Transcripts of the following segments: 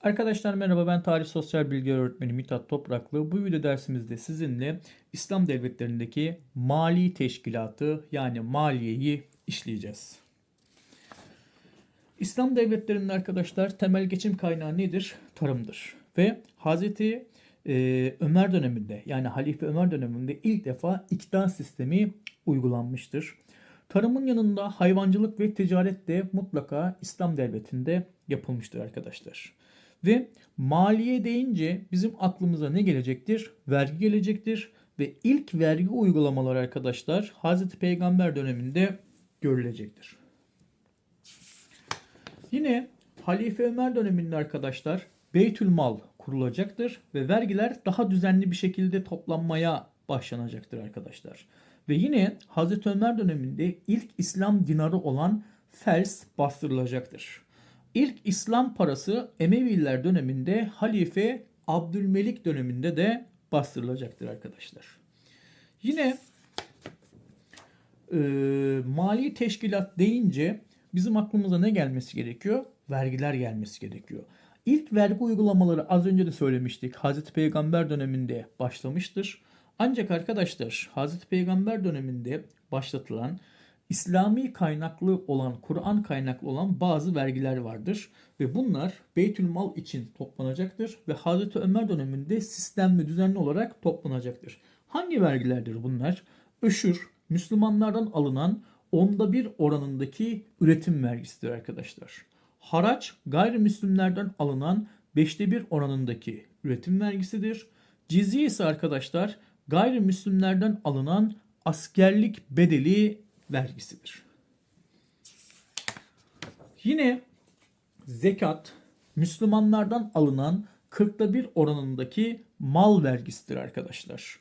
Arkadaşlar merhaba ben tarih sosyal bilgi öğretmeni Mithat Topraklı. Bu video dersimizde sizinle İslam devletlerindeki mali teşkilatı yani maliyeyi işleyeceğiz. İslam devletlerinde arkadaşlar temel geçim kaynağı nedir? Tarımdır. Ve Hazreti e, Ömer döneminde yani Halife Ömer döneminde ilk defa iktidar sistemi uygulanmıştır. Tarımın yanında hayvancılık ve ticaret de mutlaka İslam devletinde yapılmıştır arkadaşlar. Ve maliye deyince bizim aklımıza ne gelecektir? Vergi gelecektir. Ve ilk vergi uygulamaları arkadaşlar Hazreti Peygamber döneminde görülecektir. Yine Halife Ömer döneminde arkadaşlar Beytül Mal kurulacaktır ve vergiler daha düzenli bir şekilde toplanmaya başlanacaktır arkadaşlar. Ve yine Hazreti Ömer döneminde ilk İslam dinarı olan fels bastırılacaktır. İlk İslam parası Emeviler döneminde Halife Abdülmelik döneminde de bastırılacaktır arkadaşlar. Yine e, mali teşkilat deyince bizim aklımıza ne gelmesi gerekiyor? Vergiler gelmesi gerekiyor. İlk vergi uygulamaları az önce de söylemiştik. Hazreti Peygamber döneminde başlamıştır. Ancak arkadaşlar Hazreti Peygamber döneminde başlatılan İslami kaynaklı olan, Kur'an kaynaklı olan bazı vergiler vardır. Ve bunlar Beytülmal için toplanacaktır. Ve Hazreti Ömer döneminde sistemli düzenli olarak toplanacaktır. Hangi vergilerdir bunlar? Öşür, Müslümanlardan alınan onda bir oranındaki üretim vergisidir arkadaşlar. Haraç, gayrimüslimlerden alınan beşte bir oranındaki üretim vergisidir. Cizye ise arkadaşlar gayrimüslimlerden alınan askerlik bedeli vergisidir. Yine zekat Müslümanlardan alınan 40'ta bir oranındaki mal vergisidir arkadaşlar.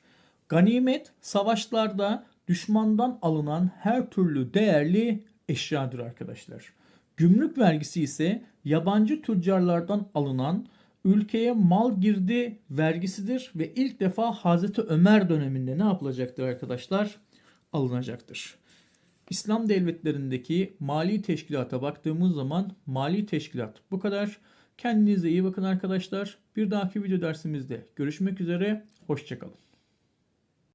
Ganimet savaşlarda düşmandan alınan her türlü değerli eşyadır arkadaşlar. Gümrük vergisi ise yabancı tüccarlardan alınan ülkeye mal girdi vergisidir ve ilk defa Hazreti Ömer döneminde ne yapılacaktır arkadaşlar? Alınacaktır. İslam devletlerindeki mali teşkilata baktığımız zaman mali teşkilat bu kadar. Kendinize iyi bakın arkadaşlar. Bir dahaki video dersimizde görüşmek üzere. Hoşçakalın.